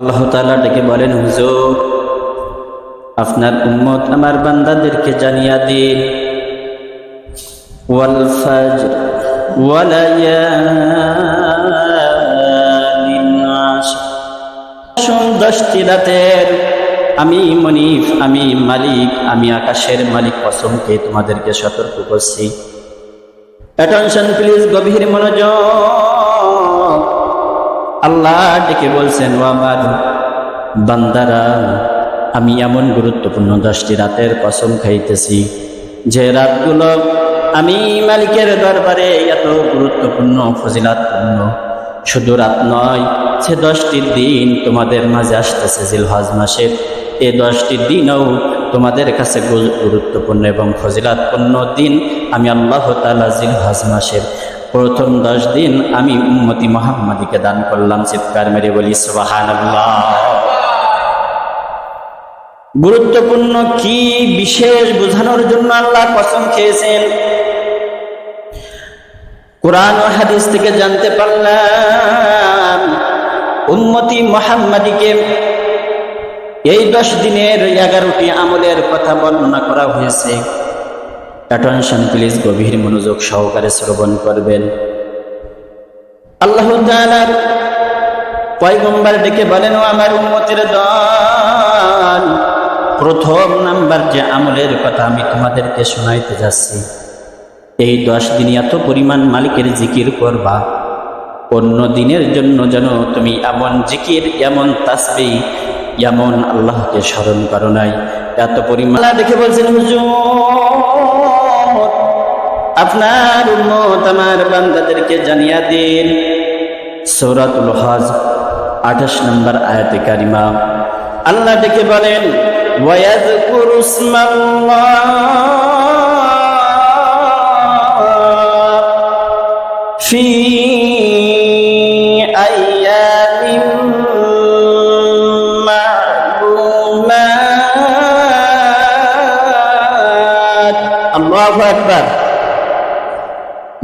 আল্লাহ তাআলা ডেকে বলেন, হুজুর, আপনার উম্মত আমার বান্দাদেরকে জানিয়া দিন। ওয়াল শুন দশটি রাতের, আমি মনিফ আমি মালিক, আমি আকাশের মালিক কসমকে তোমাদেরকে সতর্ক করছি। অ্যাটেনশন প্লিজ, গভীর মনোযোগ। আল্লাহ ডেকে বলছেন, ও আমার বান্দারা, আমি এমন গুরুত্বপূর্ণ দশটি রাতের কসম খাইতেছি, যে রাতগুলো আমি মালিকের দরবারে এত গুরুত্বপূর্ণ, ফজিলাতপূর্ণ। শুধু রাত নয়, সে দশটি দিন তোমাদের মাঝে আসতেছে জিলহজ মাসের এই দশটি দিনও তোমাদের কাছে গুরুত্বপূর্ণ এবং ফজিলাতপূর্ণ দিন আমি আল্লাহ তালা জিলহজ মাসের প্রথম দশ দিন আমি উম্মতি মোহাম্মদীকে দান করলাম, চিৎকার মেরে বলি সুবাহান গুরুত্বপূর্ণ কি বিশেষ বোঝানোর জন্য আল্লাহ কসম খেয়েছেন? কোরআন ও হাদিস থেকে জানতে পারলাম, উম্মতি মোহাম্মদীকে এই দশ দিনের এগারোটি আমলের কথা বর্ণনা করা হয়েছে। অ্যাটেনশন প্লিজ গভীর মনোযোগ সহকারে শ্রবণ করবেন। আল্লাহ পয়গম্বর ডেকে বলেন, ও আমার উম্মতের দল, প্রথম নাম্বার যে আমলের কথা আমি তোমাদেরকে শোনাইতে যাচ্ছি, এই দশ দিন এত পরিমাণ মালিকের জিকির করবা। অন্য দিনের জন্য যেন তুমি এমন জিকির, এমন তাসবি এমন আল্লাহকে স্মরণ করো নাই। এত পরিমাণ দেখে বলছেন, হুজুর আপনার উম্মত আমার বান্দাদেরকে জানিয়া দিন। সৌরাতুল হজ, আঠাশ নম্বর আয়াতে কারিমা। আল্লাহ ডেকে বলেন ওয়াজকুরু ইসমাল্লাহ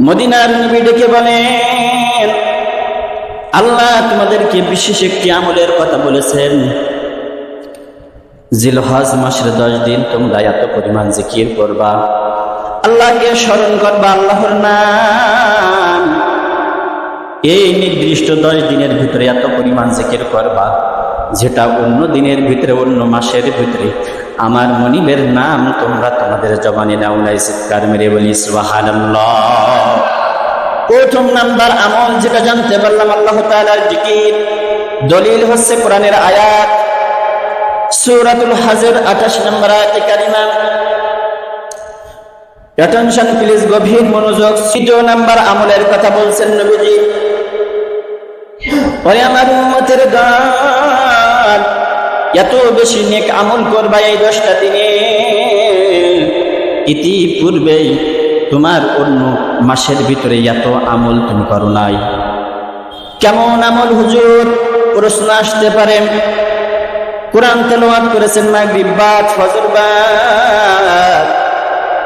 মদিনার নবী ডেকে বলেন, আল্লাহ তোমাদেরকে বিশেষ একটি আমলের কথা বলেছেন। জিলহজ মাসের দশ দিন তোমরা এত পরিমাণ জিকির করবা। আল্লাহকে স্মরণ করবা আল্লাহর নাম। এই নির্দিষ্ট দশ দিনের ভিতরে এত পরিমাণ জিকির করবা, যেটা অন্য দিনের ভিতরে, অন্য মাসের ভিতরে আমার মনিবের নাম তোমরা তোমাদের জবানে নাও নাই চিৎকার মেরে বলি প্রথম নাম্বার আমল যেটা জানতে পারলাম আল্লাহ তাআলার জিকির। দলিল হচ্ছে কোরআনের আয়াত। সূরাতুল হজর 28 নম্বর আয়াতে কারিমা। অ্যাটেনশন প্লিজ গভীর মনোযোগ। তৃতীয় নাম্বার আমলের কথা বলছেন নবীজি। ওরে আমার উম্মতের দল এত বেশি নেক আমল করবা এই দশটা দিনে। ইতিপূর্বেই তোমার অন্য মাসের ভিতরে এত আমল তুমি করো নাই। কেমন আমল হুজুর? প্রশ্ন আসতে পারেন কোরআন তেলাওয়াত করেছেন মাগরিব বাদ, ফজর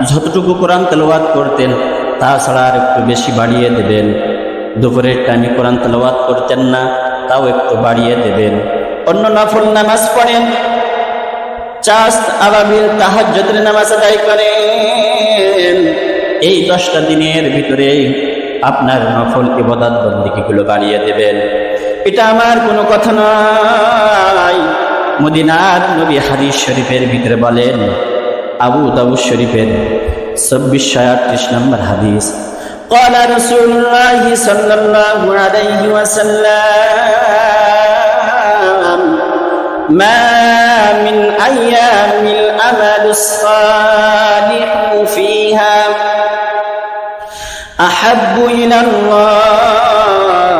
যতটুকু কোরআন তেলাওয়াত করতেন, তাছাড়া আর একটু বেশি বাড়িয়ে দেবেন। দুপুরের টাইমে কোরআন তেলাওয়াত করতেন না, তাও একটু বাড়িয়ে দেবেন। অন্য নফল নামাজ পড়েন চাষ আবাবিল তাহাজ্জুদের নামাজ আদায় করেন এই দশটা দিনের ভিতরে আপনার নফল ইবাদত বন্দিগুলো বাড়িয়ে দেবেন এটা আমার কোনো কথা নয় মদিনার নবী হাদিস শরীফের ভিতরে বলেন আবু দাউদ শরীফের চব্বিশশো আটত্রিশ নম্বর হাদিস قال رسول الله صلى الله عليه وسلم ما من أيام الأمل الصالح فيها أحب إلى الله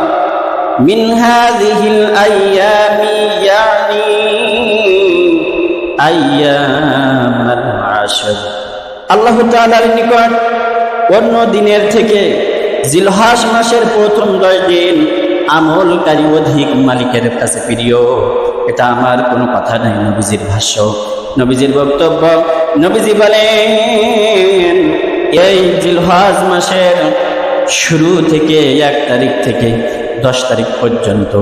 من هذه الأيام يعني أيام العشر আল্লাহ তাআলার নিকট অন্য দিনের থেকে জিলহাস মাসের প্রথম দশ দিন আমলকারী অধিক মালিকের কাছে প্রিয় এটা আমার কোনো কথা নাই, নবীজির ভাষ্য। নবীজির বক্তব্য, নবীজি বলেন, এই জিলহাজ মাসের শুরু থেকে এক তারিখ থেকে দশ তারিখ পর্যন্ত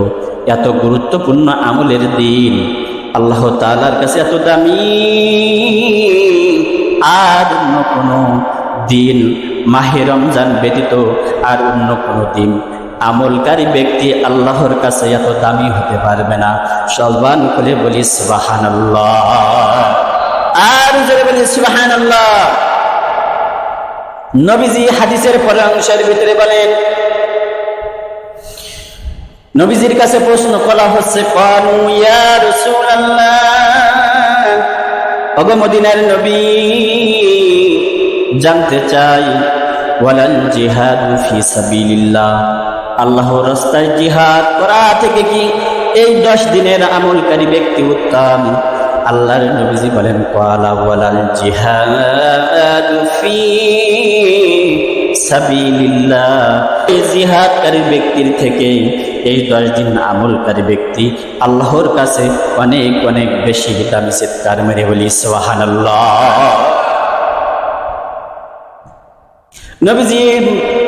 এত গুরুত্বপূর্ণ আমলের দিন, আল্লাহ তালার কাছে এত দামি, আর অন্য কোনো দিন মাহে রমজান ব্যতীত আর অন্য কোনো দিন আমলকারী ব্যক্তি আল্লাহর কাছে এত দামি হতে পারবে না। সলবান করে বলি সুবাহান আর জোরে বলি সুবাহান নবীজি হাদিসের পরে অংশের ভিতরে বলেন, নবীজির কাছে প্রশ্ন করা হচ্ছে মদিনার নবী, জানতে চাই, ওয়ালাল জিহাদ ফি সাবিলিল্লাহ। আল্লাহর রাস্তায় জিহাদ করা থেকে কি এই দশ দিনের আমলকারী ব্যক্তি উত্তম? আল্লাহর নবীজি বলেন কালা ওয়ালাল জিহাদ ফি সাবিলিল্লাহ। এই জিহাদকারী ব্যক্তির থেকে এই দশ দিন আমলকারী ব্যক্তি আল্লাহর কাছে অনেক অনেক বেশি দামি চিৎকার মেরে বলি সোহানাল্লাহ নবীজি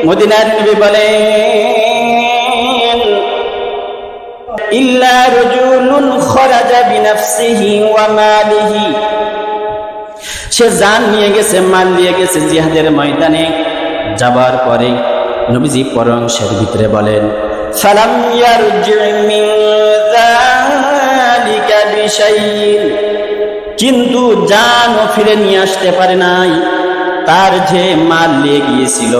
মদিনার নবী বলেন, ইল্লা রজুলুন খরাজা বিনাফসিহি ওয়া মালিহি। সে জান নিয়ে গেছে, মাল নিয়ে গেছে জিহাদের ময়দানে। যাবার পরে নবীজি পরংশের ভিতরে বলেন বিশাইইন কিন্তু জানও ফিরে নিয়ে আসতে পারে নাই। তার যে মাল নিয়ে গিয়েছিল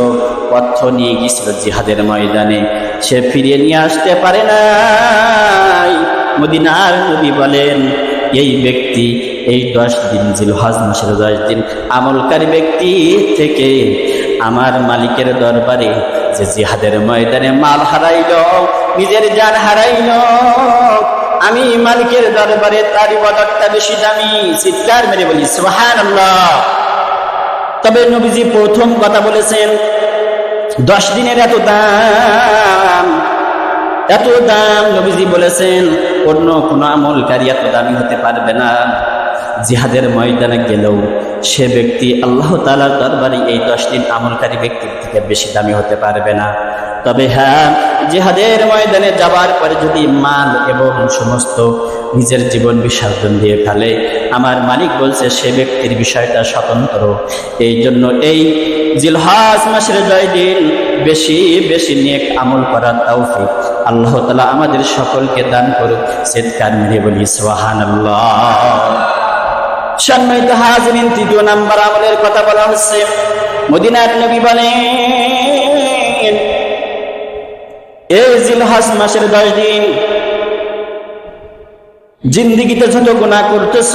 অর্থ নিয়ে গিয়েছিল জিহাদের ময়দানে। সে ফিরিয়ে নিয়ে আসতে পারে নাই। মদিনার নবী বলেন, এই ব্যক্তি এই দশ দিন, জিলহাজ মাসের দশ দিন আমলকারী ব্যক্তি থেকে আমার মালিকের দরবারে যে জিহাদের ময়দানে মাল হারাইল, নিজের জান হারাইল, আমি মালিকের দরবারে তার ইবাদতটা বেশি দামি। চিৎকার মেরে বলি, সুবহানাল্লাহ। তবে নবীজি প্রথম কথা বলেছেন, দশ দিনের এত দাম এত দাম, নবীজি বলেছেন, অন্য কোনো আমলকারী এত দামি হতে পারবে না। জিহাদের ময়দানে গেলেও সে ব্যক্তি আল্লাহ তালার দরবারে এই দশ দিন আমলকারী ব্যক্তির থেকে বেশি দামি হতে পারবে না। তবে হ্যাঁ জিহাদের ময়দানে যাবার পরে যদি মাল এবং সমস্ত নিজের জীবন বিসর্জন দিয়ে ফেলে, আমার মালিক বলছে, সে ব্যক্তির বিষয়টা স্বতন্ত্র। এই জন্য এই জিলহাজ মাসের জয় দিন বেশি বেশি নেক আমল করার তৌফিক আল্লাহ তালা আমাদের সকলকে দান করুক চিৎকার মেরে বলি সোহান সম্মানিত হাজরিন, তৃতীয় নাম্বার আমলের কথা বলা হচ্ছে, মদিনার নবী বলেন এই জিলহাস মাসের দশ দিন জিন্দিগিতে যত গুণা করতেছ,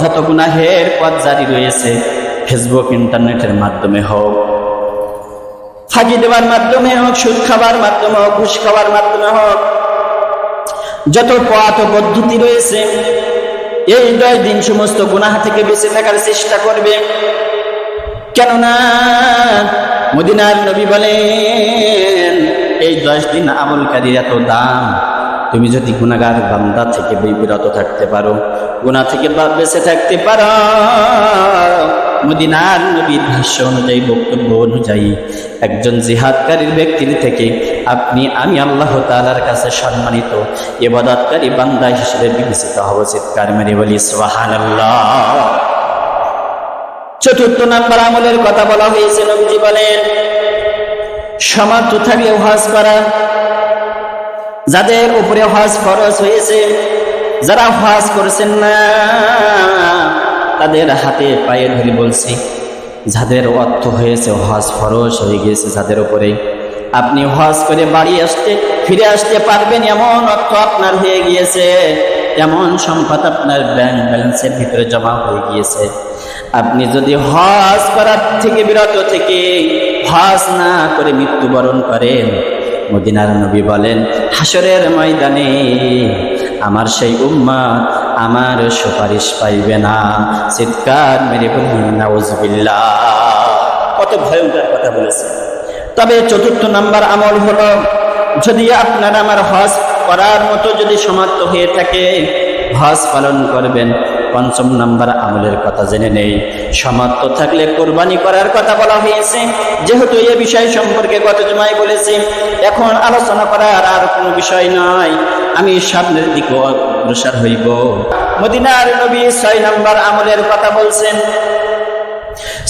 যত গুনাহের পথ জারি রয়েছে, ফেসবুক, ইন্টারনেটের মাধ্যমে হোক, ফাঁকি দেওয়ার মাধ্যমে হোক, সুদ খাবার মাধ্যমে হোক, ঘুষ খাওয়ার মাধ্যমে হোক, যত পথ পদ্ধতি রয়েছে, এই দশ দিন সমস্ত গুনাহ থেকে বেঁচে থাকার চেষ্টা করবে। কেননা মদিনার নবী বলেন, এই দশ দিন আমলকারীর এত দাম। তুমি যদি গুণাগার বান্দা থেকে বিরত থাকতে পারো গুণা থেকে বেঁচে থাকতে পারো। মদিনার নবীর ভাষ্য অনুযায়ী, বক্তব্য অনুযায়ী, একজন জিহাদকারীর ব্যক্তির থেকে আপনি, আমি আল্লাহ তালার কাছে সম্মানিত ইবাদতকারী বান্দা হিসেবে বিবেচিত হব। চিৎকার মেরে বলি, সুবহানাল্লাহ। চতুর্থ নাম্বার আমলের কথা বলা হয়েছে, নবীজি বলেন সমাপ্ত থাকলেও হজ করা। যাদের উপরে হজ ফরজ হয়েছে, যারা হজ করেছেন না, তাদের হাতে পায়ে ধরে বলছি, যাদের অর্থ হয়েছে হজ ফরজ হয়ে গিয়েছে যাদের উপরে, আপনি হজ করে বাড়ি আসতে, ফিরে আসতে পারবেন এমন অর্থ আপনার হয়ে গিয়েছে, এমন সম্পদ আপনার ব্যাংক ব্যালেন্সের ভিতরে জমা হয়ে গিয়েছে। আপনি যদি হজ করার থেকে বিরত থেকে হজ না করে মৃত্যুবরণ করেন, মদিনার নবী বলেন হাসরের ময়দানে আমার সেই উম্মা আমার সুপারিশ পাইবে না। চিৎকার মেরে বলি নাউজবিল্লাহ। কত ভয়ঙ্কর কথা বলেছে। তবে চতুর্থ নাম্বার আমল হলো, যদি আপনার আমার হজ করার মতো যদি সমাপ্ত হয়ে থাকে, হজ পালন করবেন। পঞ্চম নাম্বার আমলের কথা জেনে নেই। সমাপ্ত থাকলে কোরবানি করার কথা বলা হয়েছে। যেহেতু এ বিষয় সম্পর্কে গত জমায় বলেছি, এখন আলোচনা করার আর কোনো বিষয় নয় আমি সামনের দিকে অগ্রসর হইব। মদিনার নবী ছয় নাম্বার আমলের কথা বলছেন।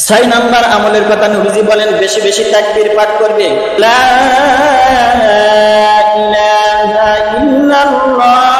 ছয় নাম্বার আমলের কথা নবীজি বলেন, বেশি বেশি তাকবীর পাঠ করবে। লা ইলাহা ইল্লাল্লাহ।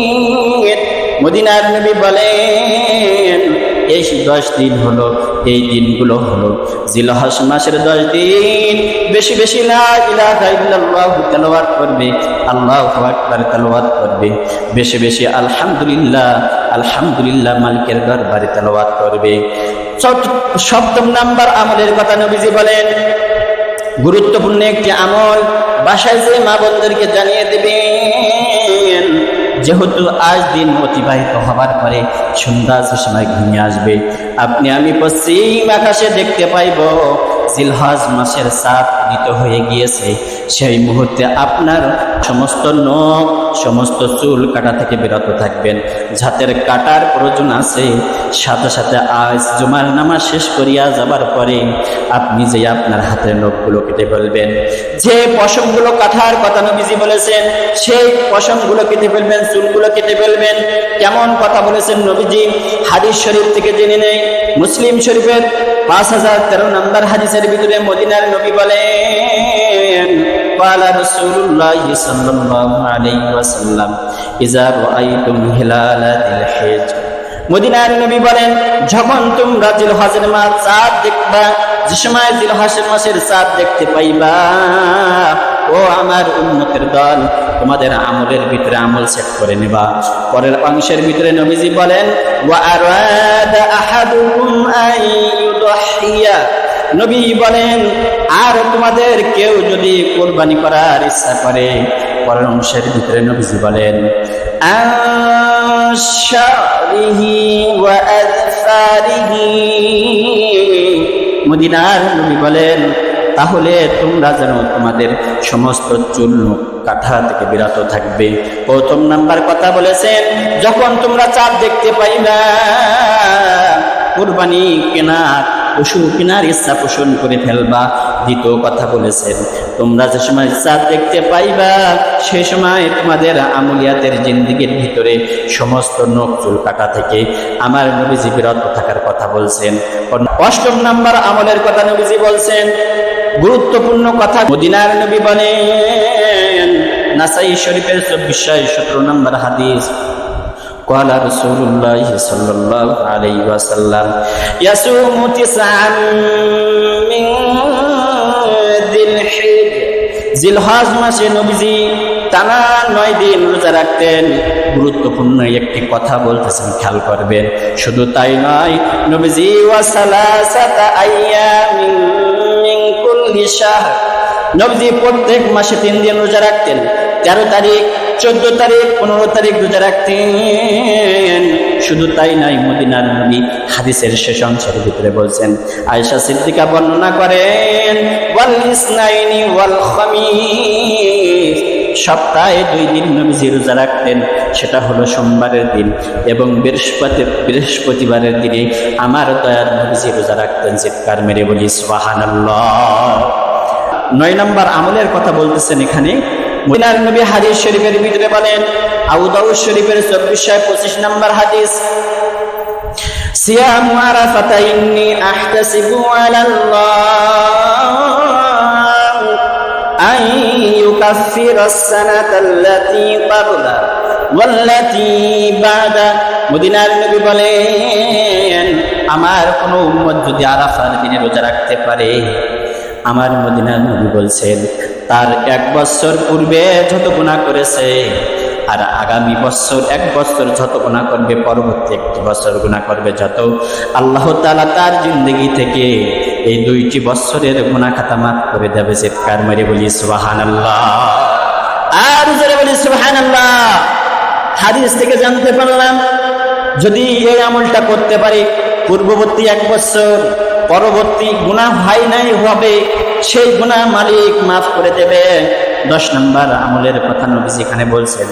মদিনার নবী বলেন, এই দশ দিন হলো, এই দিনগুলো হলো। জিলহস মাসের দশ দিন, বেশি বেশি তেলাওয়াত করবে, আল্লাহ আকবার তেলাওয়াত করবে। বেশি বেশি আলহামদুলিল্লাহ আলহামদুলিল্লাহ মালিকের দরবারে তেলাওয়াত করবে। সপ্তম নাম্বার আমলের কথা নবীজি বলেন, গুরুত্বপূর্ণ একটি আমল, বাসায় যে মা বোনদেরকে জানিয়ে দেবেন যেহেতু আজ দিন অতিবাহিত হবার পরে সন্ধ্যা সময় ঘুমিয়ে আসবে, আপনি আমি পশ্চিম আকাশে দেখতে পাইব, জিলহজ মাসের সাত দিত হয়ে গিয়েছে। সেই মুহূর্তে আপনার সমস্ত নখ সমস্ত চুল কাটা থেকে বিরত থাকবেন। যাতের কাটার প্রয়োজন আছে। সাথে সাথে আজ জুমার নামাজ শেষ করিয়া যাবার পরে আপনি যে আপনার হাতের নখগুলো কেটে ফেলবেন, যে পশমগুলো কাটার কথা নবীজি বলেছেন, সেই পশমগুলো কেটে ফেলবেন, চুলগুলো কেটে ফেলবেন। কেমন কথা বলেছেন নবীজি? হাদিস শরীফ থেকে জেনে নেই। মুসলিম শরীফের পাঁচ হাজার তেরো নম্বর হাদিসের ভিতরে মদিনার নবী বলেন قال رسول الله صلى الله عليه وسلم إذا رأيتم هلال ذي الحجر মদিনার নবী বলেন যখন তোমরা জিল হজের মাস চাঁদ দেখবা যে সময় জিল হাসের মাসের চাঁদ দেখতে পাইবা ও আমার উন্মতের দল তোমাদের আমলের ভিতরে আমল সেট করে নেবা পরের অংশের ভিতরে নবীজি বলেন ওয়া আরাদা আহাদুকুম আন ইউদহিয়া নবী বলেন, আর তোমাদের কেউ যদি কোরবানি করার ইচ্ছা করে, পরের অংশের ভিতরে নবীজি বলেন মদিনার নবী বলেন, তাহলে তোমরা যেন তোমাদের সমস্ত চুল কাঠা থেকে বিরত থাকবে। প্রথম নাম্বার কথা বলেছেন, যখন তোমরা চাঁদ দেখতে পাইবা, কোরবানি কেনা পশু কেনার ইচ্ছা পোষণ করে ফেলবা। দ্বিতীয় কথা বলেছেন, তোমরা যে সময় ইচ্ছা দেখতে পাইবা, সে সময় তোমাদের আমলিয়াতের জিন্দিগির ভিতরে সমস্ত নখ চুল কাটা থেকে আমার নবীজি বিরত থাকার কথা বলছেন। অষ্টম নাম্বার আমলের কথা নবীজি বলছেন, গুরুত্বপূর্ণ কথা মদিনার নবী বলেন, নাসাই শরীফের চব্বিশ সতেরো নম্বর হাদিস قال رسول الله صلى الله عليه وسلم يصوم تسعا من ذي الحجة জিলহাজ মাসে নবীজি টানা নয় দিন রোজা রাখতেন গুরুত্বপূর্ণ একটি কথা বলতেছেন খেয়াল করবেন শুধু তাই নয় নবীজি ওয়াসালাসাতা আইয়ামিন মিন কুল্লি শাহর নবীজি প্রত্যেক মাসে তিন দিন রোজা রাখতেন তেরো তারিখ চোদ্দ তারিখ, পনেরো তারিখ রোজা রাখতেন। শুধু তাই নয় মদিনার নবী হাদিসের শেষ অংশের ভিতরে বলছেন, আয়েশা সিদ্দিকা বর্ণনা করেন, ওয়াল ইসনাইনি ওয়াল খামিস। সপ্তাহে দুই দিন নবীজি রোজা রাখতেন, সেটা হলো সোমবারের দিন এবং বৃহস্পতি, বৃহস্পতিবারের দিনে আমার দয়ার নবীজি রোজা রাখতেন চিৎকার মেরে বলি, সুবহানাল্লাহ। নয় নম্বর আমলের কথা বলতেছেন এখানে মদিনার নবী হাদিস শরীফের ভিতরে বলেন আউদাউদ শরীফের চব্বিশশো পঁচিশ নম্বর হাদিস, সিয়াম আরাফাতা ইন্নি আহতাসিবু আলাল্লাহ আন ইউকাফিরা আস-সানাতা আল্লাতী ক্বাবলা ওয়াল্লাতী বাদা। মদিনার নবী বলেন, আমার কোনো উম্মত যদি আরাফার দিনে রোজা রাখতে পারে? আমার মদিনার নবী বলছেন তার এক বছর পূর্বে যত গুণা করেছে, আর আগামী বছর, এক বছর যত গুণা করবে, পরবর্তী একটি বছর গুণা করবে যত আল্লাহ তাআলা তার জিন্দগি থেকে এই দুইটি বছরের গুণা খাতা মাফ করে দেবে। চিৎকার মেরে বলি, সুবহানাল্লাহ। আর জোরে বলি, সুবহানাল্লাহ। হাদিস থেকে জানতে পারলাম, যদি এই আমলটা করতে পারি, পূর্ববর্তী এক বছর, পরবর্তী গুণা হয় নাই, হবে। সেই গুণা মালিক মাফ করে দেবে। দশ নম্বর আমলের কথা নবী যেখানে বলছেন,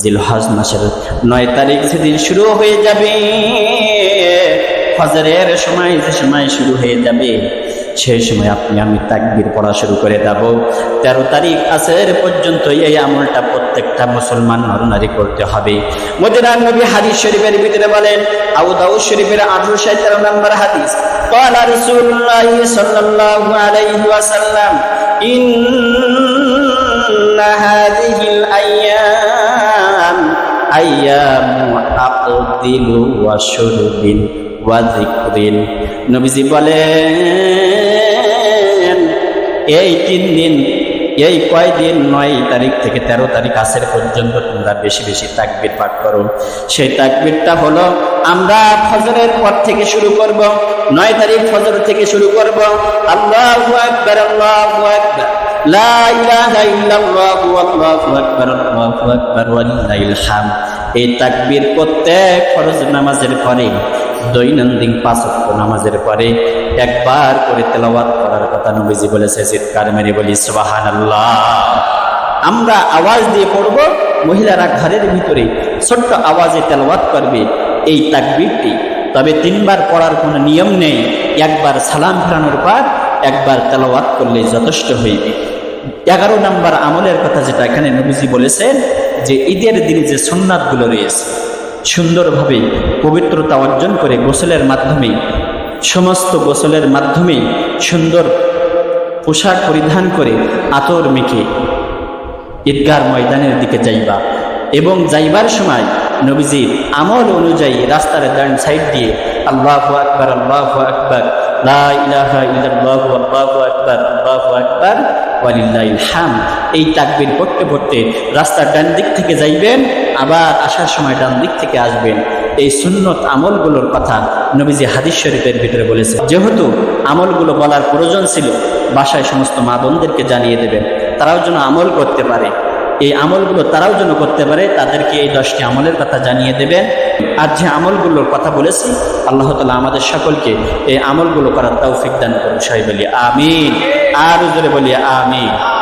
জিলহজ মাসের নয় তারিখ যেদিন শুরু হয়ে যাবে হজরের সময় যে সময় শুরু হয়ে যাবে সেই সময় আপনি আমি তাকবির পড়া শুরু করে দেব তেরো তারিখ আসের পর্যন্ত এই আমলটা প্রত্যেকটা মুসলমান নরনারী করতে হবে মদিনার নবী হাদিস শরীফের ভিতরে বলেন আবু দাউদ শরীফের আঠারোশো তেরো নম্বর হাদিস قال رسول الله صلى الله عليه وسلم إن هذه الأيام أيام أقدل وشرب নবীজি বলেন, এই তিন দিন, এই কয়দিন নয় তারিখ থেকে ১৩ তারিখ আসের পর্যন্ত তোমরা বেশি বেশি তাকবির পাঠ করো। সেই তাকবিরটা হলো, আমরা ফজরের পর থেকে শুরু করব, নয় তারিখ ফজর থেকে শুরু করব। আল্লাহ একবার আল্লাহ একবার এই তাকবির প্রত্যেক ফরজ নামাজের পরে দৈনন্দিন পাঁচ ওয়াক্ত নামাজের পরে একবার করে তেলাওয়াত করার কথা নবীজি বলেছে, চিৎকার মেরে বলি, সুবহানাল্লাহ। আমরা আওয়াজ দিয়ে পড়ব, মহিলারা ঘরের ভিতরে ছোট্ট আওয়াজে তেলাওয়াত করবে, এই তাকবীরটি। তবে তিনবার পড়ার কোনো নিয়ম নেই, একবার সালাম ফেরানোর পর একবার তেলাওয়াত করলে যথেষ্ট হইবে। এগারো নম্বর আমলের কথা যেটা এখানে নবীজি বলেছেন, যে ঈদের দিনে যে সুন্নাতগুলো রয়েছে সুন্দরভাবে পবিত্রতা অর্জন করে গোসলের মাধ্যমে, সমস্ত গোসলের মাধ্যমে সুন্দর পোশাক পরিধান করে আতর মেখে ঈদগার ময়দানের দিকে যাইবা এবং যাইবার সময় নবীজির আমল অনুযায়ী রাস্তার ডান সাইড দিয়ে আল্লাহ আকবার আল্লাহ আকবার, লা ইলাহা ইল্লাল্লাহু, আল্লাহু আকবার এই তাকবীর পড়তে পড়তে রাস্তার ডান দিক থেকে যাইবেন, আবার আসার সময় ডান দিক থেকে আসবেন। এই সুন্নত আমলগুলোর কথা নবীজি হাদিস শরীফের ভিতরে বলেছে যেহেতু আমলগুলো বলার প্রয়োজন ছিল, বাসায় সমস্ত মা বোনদেরকে জানিয়ে দেবেন, তারাও যেন আমল করতে পারে। এই আমলগুলো তারাও যেন করতে পারে, তাদেরকে এই দশটি আমলের কথা জানিয়ে দেবেন। আর যে আমলগুলোর কথা বলেছি আল্লাহ তালা আমাদের সকলকে এই আমলগুলো করার তৌফিক দান করুন, সাহেব বলি, আমিন। আর বলি, আমিন।